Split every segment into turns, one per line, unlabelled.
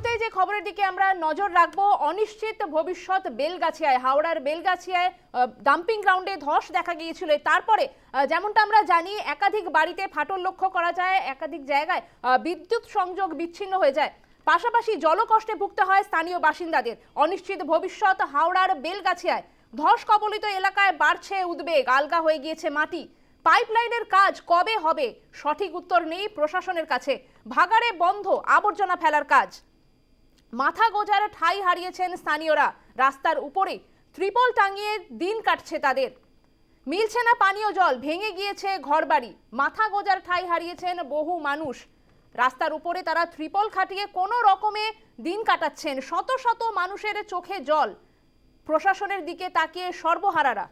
শুরুতেই যে খবরের দিকে আমরা নজর রাখব, অনিশ্চিত ভবিষ্যৎ বেলগাছিয়ায়, হাওড়ার বেলগাছিয়ায় ডাম্পিং গ্রাউন্ডে ধস দেখা গিয়েছিল। তারপরে যেমনটা আমরা জানি, একাধিক বাড়িতে ফাটল লক্ষ্য করা যায়, একাধিক জায়গায় বিদ্যুৎ সংযোগ বিচ্ছিন্ন হয়ে যায়। পাশাপাশি জলকষ্টে ভুগতে হয় স্থানীয় বাসিন্দাদের। অনিশ্চিত ভবিষ্যৎ হাওড়ার বেলগাছিয়ায়। ধস কবলিত এলাকায় বাড়ছে উদ্বেগ, আলগা হয়ে গিয়েছে মাটি। পাইপলাইনের কাজ কবে হবে? সঠিক উত্তর নেই প্রশাসনের কাছে। ভাগাড়ে বন্ধ, আবর্জনা ফেলার কাজ। মাথা গোজার ঠাই হারিয়েছেন স্থানীয়রা। রাস্তার উপরে ত্রিপল টাঙিয়ে দিন কাটছে তাদের। মিলছে না পানীয় জল, ভেঙে গিয়েছে ঘরবাড়ি। মাথা গোজার ঠাই হারিয়েছেন বহু মানুষ। রাস্তার উপরে তারা ত্রিপল খাটিয়ে কোনো রকমে দিন কাটাচ্ছেন। শত শত মানুষের চোখে জল। প্রশাসনের দিকে তাকিয়ে সর্বহারারা।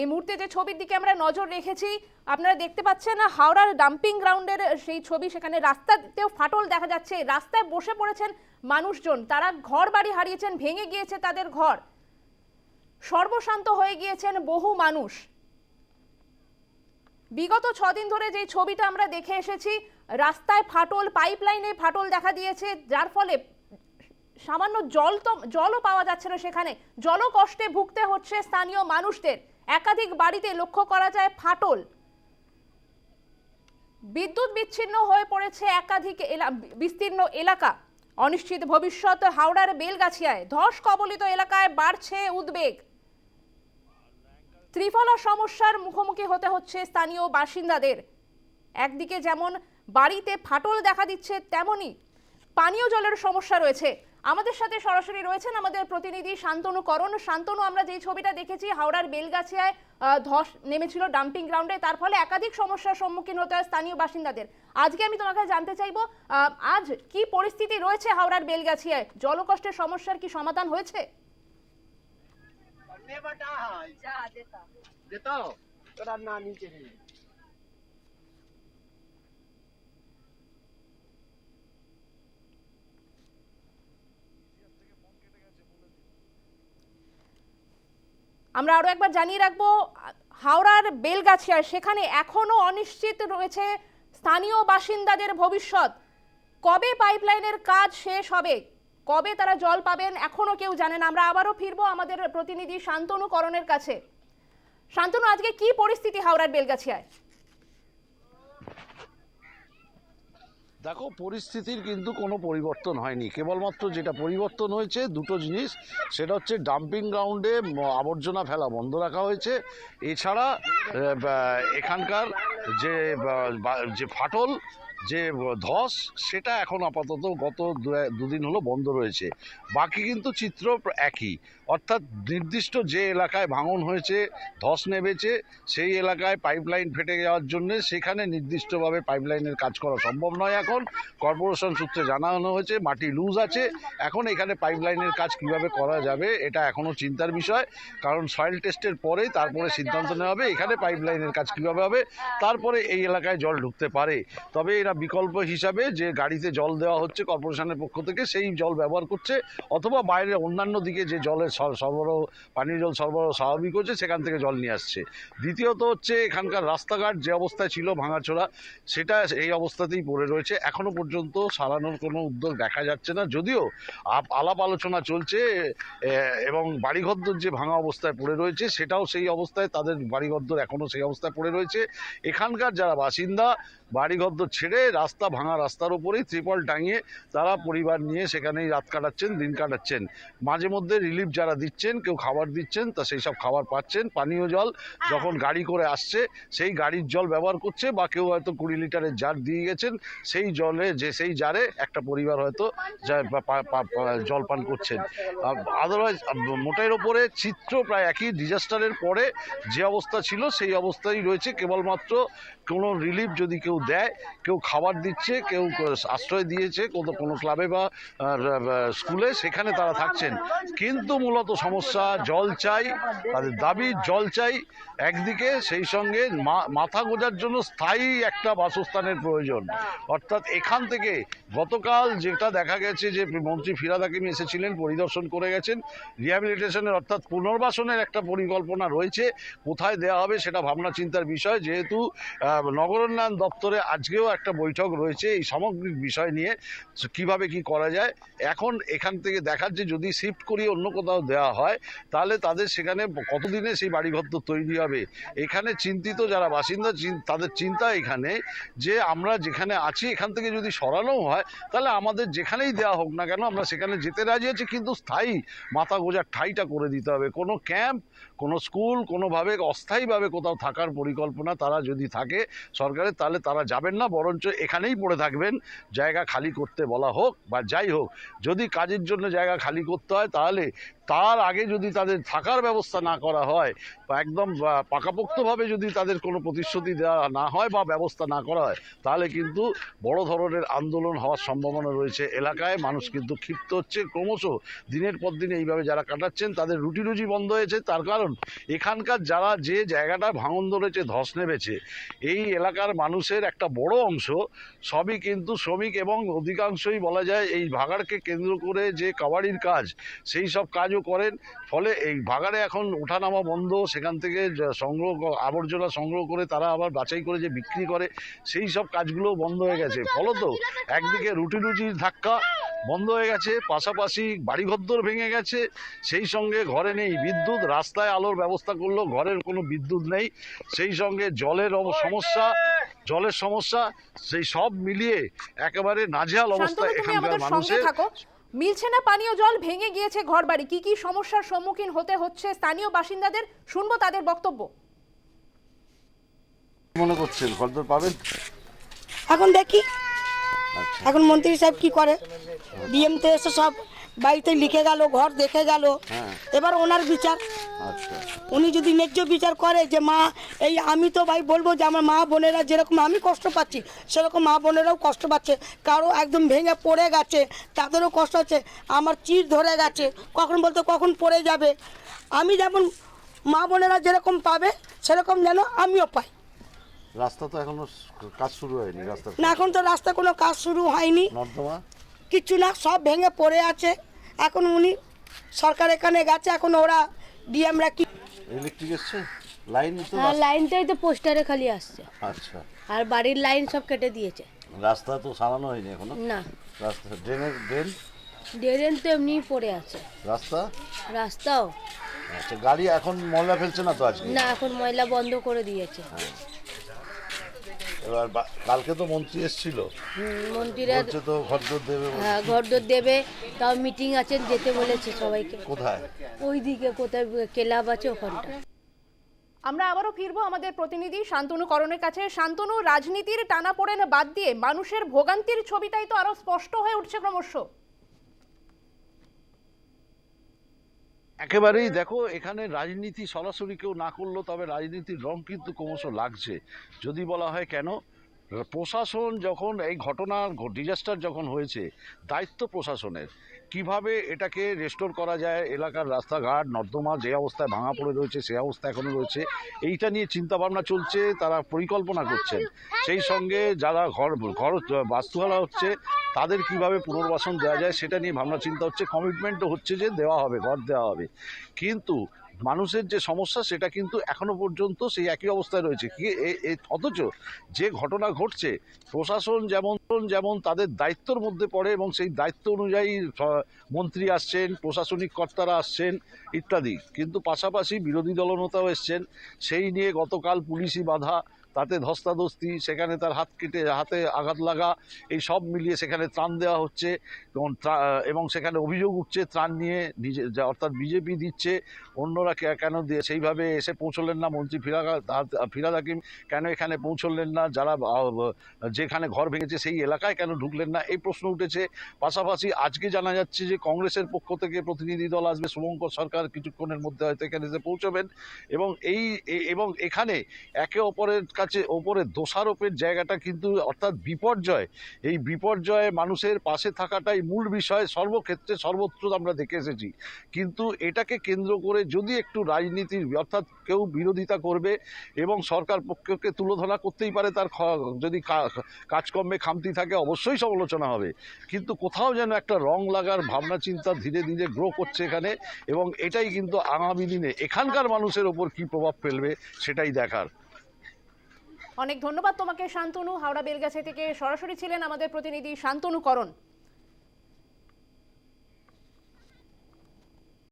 এই মুহূর্তে যে ছবির দিকে আমরা নজর রেখেছি, আপনারা দেখতে পাচ্ছেন হাওড়ার ডাম্পিং গ্রাউন্ডের সেই ছবি, সেখানে রাস্তাতেও ফাটল দেখা যাচ্ছে। রাস্তায় বসে পড়েছেন মানুষজন, তারা ঘর বাড়ি হারিয়েছেন, ভেঙে গিয়েছে তাদের ঘর। সর্বশান্ত হয়ে গিয়েছেন বহু মানুষ। বিগত ছদিন ধরে যে ছবিটা আমরা দেখে এসেছি, রাস্তায় ফাটল, পাইপলাইনে ফাটল দেখা দিয়েছে, যার ফলে সামান্য জল তো, জলও পাওয়া যাচ্ছে না সেখানে। জল কষ্টে ভুগতে হচ্ছে স্থানীয় মানুষদের। একাধিক বাড়িতে লক্ষ্য করা যায় ফাটল। বিদ্যুৎ বিচ্ছিন্ন হয়ে পড়েছে একাধিক বিস্তীর্ণ এলাকা। অনিশ্চিত ভবিষ্যৎ হাওড়ার বেলগাছিয়ায় ধস কবলিত এলাকায় বাড়ছে উদ্বেগ। ত্রিফলা সমস্যার মুখোমুখি হতে হচ্ছে স্থানীয় বাসিন্দাদের। একদিকে যেমন বাড়িতে ফাটল দেখা দিচ্ছে, তেমনি পানীয় জলের সমস্যা রয়েছে। আমাদের সাথে সরাসরি রয়েছেন আমাদের প্রতিনিধি শান্তনু করণ। শান্তনু আমরা যে ছবিটা দেখেছি হাওড়ার বেলগাছিয়ায় ধস নেমেছিল ডাম্পিং গ্রাউন্ডে তার ফলে একাধিক সমস্যার সম্মুখীন হতে হয় স্থানীয় বাসিন্দাদের। আজকে আমি তোমাকে জানতে চাইব আজ কি পরিস্থিতি রয়েছে হাওড়ার বেলগাছিয়ায়? জলকষ্টের সমস্যার কি সমাধান হয়েছে?
না নিচে
আমরা আরও একবার জানিয়ে রাখব, হাওড়ার বেলগাছিয়ায় সেখানে এখনও অনিশ্চিত রয়েছে স্থানীয় বাসিন্দাদের ভবিষ্যৎ। কবে পাইপলাইনের কাজ শেষ হবে? কবে তারা জল পাবেন এখনও কেউ জানে না। আমরা আবারও ফিরবো আমাদের প্রতিনিধি শান্তনুকরণের কাছে। শান্তনু, আজকে কি পরিস্থিতি হাওড়ার বেলগাছিয়ায়?
দেখো, পরিস্থিতির কিন্তু কোনো পরিবর্তন হয়নি। কেবলমাত্র যেটা পরিবর্তন হয়েছে, দুটো জিনিস। সেটা হচ্ছে ডাম্পিং গ্রাউন্ডে আবর্জনা ফেলা বন্ধ রাখা হয়েছে। এছাড়া এখানকার যে যে ফাটল যে ধস, সেটা এখন আপাতত গত দুদিন হলো বন্ধ রয়েছে। বাকি কিন্তু চিত্র একই। অর্থাৎ নির্দিষ্ট যে এলাকায় ভাঙন হয়েছে, ধস নেমেছে, সেই এলাকায় পাইপলাইন ফেটে যাওয়ার জন্যে সেখানে নির্দিষ্টভাবে পাইপলাইনের কাজ করা সম্ভব নয় এখন। কর্পোরেশন সূত্রে জানানো হয়েছে, মাটি লুজ আছে। এখন এখানে পাইপলাইনের কাজ কীভাবে করা যাবে, এটা এখনও চিন্তার বিষয়। কারণ সয়েল টেস্টের পরেই তারপরে সিদ্ধান্ত নেওয়া হবে, এখানে পাইপলাইনের কাজ কীভাবে হবে, তারপরে এই এলাকায় জল ঢুকতে পারে। তবে এরা বিকল্প হিসাবে যে গাড়িতে জল দেওয়া হচ্ছে কর্পোরেশনের পক্ষ থেকে, সেই জল ব্যবহার করছে অথবা বাইরে অন্যান্য দিকে যে জলের সর- সরবরাহ, পানীয় জল সরবরাহ স্বাভাবিক হচ্ছে, সেখান থেকে জল নিয়ে আসছে। দ্বিতীয়ত হচ্ছে, এখানকার রাস্তাঘাট যে অবস্থায় ছিল ভাঙাচোরা, সেটা এই অবস্থাতেই পড়ে রয়েছে। এখনও পর্যন্ত সারানোর কোনো উদ্যোগ দেখা যাচ্ছে না। যদিও আলাপ আলোচনা চলছে এবং বাড়িঘরদর যে ভাঙা অবস্থায় পড়ে রয়েছে, সেটাও সেই অবস্থায়, তাদের বাড়িঘরদর এখনও সেই অবস্থায় পড়ে রয়েছে। এখানকার যারা বাসিন্দা, বাড়িঘরদর ছেড়ে রাস্তা ভাঙা রাস্তার উপরেই ত্রিপল টাঙিয়ে তারা পরিবার নিয়ে সেখানেই রাত কাটাচ্ছেন দিন কাটাচ্ছেন। মাঝে মধ্যে রিলিফ যারা দিচ্ছেন কেউ খাবার দিচ্ছেন তা সেই সব খাবার পাচ্ছেন পানীয় জল যখন গাড়ি করে আসছে সেই গাড়ির জল ব্যবহার করছে বা কেউ হয়তো কুড়ি লিটারের জার দিয়ে গেছেন সেই জলে যে সেই জারে একটা পরিবার হয়তো জল পান করছেন। আদারওয়াইজ মোটের ওপরে চিত্র প্রায় একই ডিজাস্টারের পরে যে অবস্থা ছিল সেই অবস্থায় রয়েছে। কেবলমাত্র কোনো রিলিফ যদি কেউ দেয় কেউ খাবার দিচ্ছে, কেউ আশ্রয় দিয়েছে, কোনো কোনো ক্লাবে বা স্কুলে সেখানে তারা থাকছেন। কিন্তু মূলত সমস্যা জল চাই তাদের দাবি জল চাই একদিকে, সেই সঙ্গে মাথা গোজার জন্য স্থায়ী একটা বাসস্থানের প্রয়োজন। অর্থাৎ এখান থেকে গতকাল যেটা দেখা গেছে যে, মন্ত্রী ফিরাদ হাকিম এসেছিলেন, পরিদর্শন করে গেছেন। রিহ্যাবিলিটেশনের অর্থাৎ পুনর্বাসনের একটা পরিকল্পনা রয়েছে, কোথায় দেওয়া হবে সেটা ভাবনা চিন্তার বিষয়। যেহেতু নগরোন্নয়ন দপ্তরে আজকেও একটা বৈঠক রয়েছে এই সামগ্রিক বিষয় নিয়ে কীভাবে কি করা যায়। এখন এখান থেকে দেখাচ্ছে যদি শিফট করিয়ে অন্য কোথাও দেওয়া হয়, তাহলে তাদের সেখানে কতদিনে সেই বাড়িঘর তো তৈরি হবে? এখানে চিন্তিত যারা বাসিন্দা তাদের চিন্তা এখানে যে আমরা যেখানে আছি, এখান থেকে যদি সরানো হয়, তাহলে আমাদের যেখানেই দেওয়া হোক না কেন, আমরা সেখানে যেতে রাজি আছি, কিন্তু স্থায়ী মাথা গোজার ঠাইটা করে দিতে হবে। কোনো ক্যাম্প কোনো স্কুল কোনোভাবে অস্থায়ীভাবে কোথাও থাকার পরিকল্পনা তারা যদি থাকে সরকারের, তাহলে তারা যাবেন না, বরঞ্চ এখানেই পড়ে থাকবেন, জায়গা খালি করতে বলা হোক বা যাই হোক। যদি কাজের জন্য জায়গা খালি করতে হয়, তাহলে তার আগে যদি তাদের থাকার ব্যবস্থা না করা হয় বা একদম পাকাপোক্তভাবে যদি তাদের কোনো প্রতিশ্রুতি দেওয়া না হয় বা ব্যবস্থা না করা হয়, তাহলে কিন্তু বড় ধরনের আন্দোলন হওয়ার সম্ভাবনা রয়েছে। এলাকায় মানুষ কিন্তু ক্ষিপ্ত হচ্ছে। ক্রমশ দিনের পর দিন এইভাবে যারা কাটাচ্ছেন, তাদের রুটি রুজি বন্ধ হয়েছে। তার কারণ, এখানকার যারা যে জায়গাটা ভাঙন ধরেছে, ধস নেমেছে, এই এলাকার মানুষের একটা বড় অংশ সবই কিন্তু শ্রমিক এবং অধিকাংশই বলা যায় এই ভাগাড়কে কেন্দ্র করে যে কাবাডির কাজ, সেই সব কাজও করেন। ফলে এই ভাগাড়ে এখন ওঠানামা বন্ধ সেখান থেকে সংগ্রহ আবর্জনা সংগ্রহ করে তারা আবার বাছাই করে যে বিক্রি করে সেই সব কাজগুলোও বন্ধ হয়ে গেছে। ফলত একদিকে রুটি রুজির ধাক্কা বন্ধ হয়ে গেছে পাশাপাশি বাড়িঘদ্দর ভেঙে গেছে। সেই সঙ্গে ঘরে নেই বিদ্যুৎ রাস্তায় আলোর ব্যবস্থা করল ঘরের কোনো বিদ্যুৎ নেই। সেই সঙ্গে জলের অব- সমস্যা জলের সমস্যা সেই সব মিলিয়ে একেবারে নাজেহাল অবস্থা এখানকার মানুষের।
মিলছে না পানীয় জল ভেঙে গিয়েছে ঘরবাড়ি। কি কি সমস্যার সম্মুখীন হতে হচ্ছে স্থানীয় বাসিন্দাদের? শুনব তাদের বক্তব্য।
মনে করছেন? ঘরদোর পাবেন?
এখন দেখি।
আচ্ছা।
এখন মন্ত্রী সাহেব কি করে? ডিএম তে এসে সব বাড়িতে লিখে গেল ঘর দেখে গেল।
হ্যাঁ।
এবার ওনার বিচার।
আচ্ছা
উনি যদি ন্যায্য বিচার করে যে মা এই আমি তো ভাই বলব যে আমার মা বোনেরা যেরকম আমি কষ্ট পাচ্ছি সেরকম মা বোনেরাও কষ্ট পাচ্ছে। কারও একদম ভেঙে পড়ে গেছে তাদেরও কষ্ট হচ্ছে। আমার চির ধরে গেছে কখন বলতে কখন পড়ে যাবে। আমি যেমন মা বোনেরা যেরকম পাবে সেরকম যেন আমিও পাই।
রাস্তা তো এখনও কাজ শুরু হয়নি রাস্তা
না এখন তো রাস্তা কোনো কাজ শুরু হয়নি।
নর্দমা?
কিছু না সব ভেঙে পড়ে আছে। এখন উনি সরকার এখানে গেছে এখন ওরা ডিএমরা কি
ইলেকট্রিক এসছে? লাইন তো
হ্যাঁ লাইনটাই তো পোস্টারে খালি আসছে।
আচ্ছা।
আর বাড়ির লাইন সব কেটে দিয়েছে।
রাস্তা তো সারানো হয়নি এখনও?
না।
রাস্তা ড্রেনের ড্রেন
ড্রেন তো এমনিই পড়ে আছে।
রাস্তা?
রাস্তাও।
আচ্ছা গাড়ি এখন ময়লা ফেলছে না তো আজকে?
না এখন ময়লা বন্ধ করে দিয়েছে।
এবার কালকে তো মন্ত্রী এসেছিল।
মন্ত্রীরা
হচ্ছে তো ঘরদোর দেবে
হ্যাঁ ঘরদোর দেবে। তাও মিটিং আছে যেতে বলেছে সবাইকে।
কোথায়?
ওই দিকে কোথায় ক্লাব আছে ওখানটা।
আমরা আবারও ফিরবো আমাদের প্রতিনিধি শান্তনু করণের কাছে। শান্তনু রাজনীতির টানা পড়েন বাদ দিয়ে মানুষের ভোগান্তির ছবিটাই তো আরও স্পষ্ট হয়ে উঠছে ক্রমশ।
একেবারেই দেখো, এখানে রাজনীতি সরাসরি কেউ না করলেও তবে রাজনীতির রং কিন্তু ক্রমশ লাগছে। যদি বলা হয় কেন? প্রশাসন যখন, এই ঘটনা ডিজাস্টার যখন হয়েছে, দায়িত্ব প্রশাসনের, কীভাবে এটাকে রেস্টোর করা যায়? এলাকার রাস্তাঘাট নর্দমা যে অবস্থায় ভাঙা পড়ে রয়েছে, সে অবস্থা এখনও রয়েছে। এইটা নিয়ে চিন্তাভাবনা চলছে, তারা পরিকল্পনা করছেন। সেই সঙ্গে যারা ঘর ঘর বাস্তুহারা হচ্ছে, তাদের কীভাবে পুনর্বাসন দেওয়া যায়, সেটা নিয়ে ভাবনা চিন্তা হচ্ছে কমিটমেন্টও হচ্ছে যে দেওয়া হবে, ঘর দেওয়া হবে। কিন্তু মানুষের যে সমস্যা, সেটা কিন্তু এখনও পর্যন্ত সেই একই অবস্থায় রয়েছে। কি অথচ যে ঘটনা ঘটছে, প্রশাসন যেমন যেমন তাদের দায়িত্বর মধ্যে পড়ে এবং সেই দায়িত্ব অনুযায়ী মন্ত্রী আসছেন, প্রশাসনিক কর্তারা আসছেন ইত্যাদি। কিন্তু পাশাপাশি বিরোধী দলনেতাও এসছেন। সেই নিয়ে গতকাল পুলিশি বাধা তাতে ধস্তাধস্তি, সেখানে তার হাত কেটে, হাতে আঘাত লাগা, এই সব মিলিয়ে সেখানে ত্রাণ দেওয়া হচ্ছে। এবং এবং সেখানে অভিযোগ উঠছে ত্রাণ নিয়ে, নিজে, যা- অর্থাৎ বিজেপি দিচ্ছে, অন্যরা কেন দিয়ে, সেইভাবে এসে পৌঁছলেন না মন্ত্রী ফিরাদ ফিরাদ হাকিম, কেন এখানে পৌঁছলেন না, যারা যেখানে ঘর ভেঙেছে সেই এলাকায় কেন ঢুকলেন না, এই প্রশ্ন উঠেছে। পাশাপাশি আজকে জানা যাচ্ছে যে কংগ্রেসের পক্ষ থেকে প্রতিনিধি দল আসবে, শুভঙ্কর সরকার কিছুক্ষণের মধ্যে হয়তো এখানে এসে পৌঁছবেন। এবং এই এবং এখানে একে অপরের কাছে ওপরে দোষারোপের জায়গাটা কিন্তু অর্থাৎ বিপর্যয়। এই বিপর্যয়ে মানুষের পাশে থাকাটাই মূল বিষয়, সর্বক্ষেত্রে সর্বত্র আমরা দেখে এসেছি। কিন্তু এটাকে কেন্দ্র করে যদি একটু রাজনীতির অর্থাৎ কেউ বিরোধিতা করবে এবং সরকার পক্ষকে তুলোধনা করতেই পারে তার যদি কাজকর্মে খামতি থাকে, অবশ্যই সমালোচনা হবে। কিন্তু কোথাও যেন একটা রং লাগার ভাবনা চিন্তা ধীরে ধীরে গ্রো করছে এখানে এবং এটাই কিন্তু আগামী দিনে এখানকার মানুষের ওপর কি প্রভাব ফেলবে সেটাই দেখার।
অনেক ধন্যবাদ তোমাকে শান্তনু। হাওড়া বেলগাছি থেকে সরাসরি ছিলেন আমাদের প্রতিনিধি শান্তনু করণ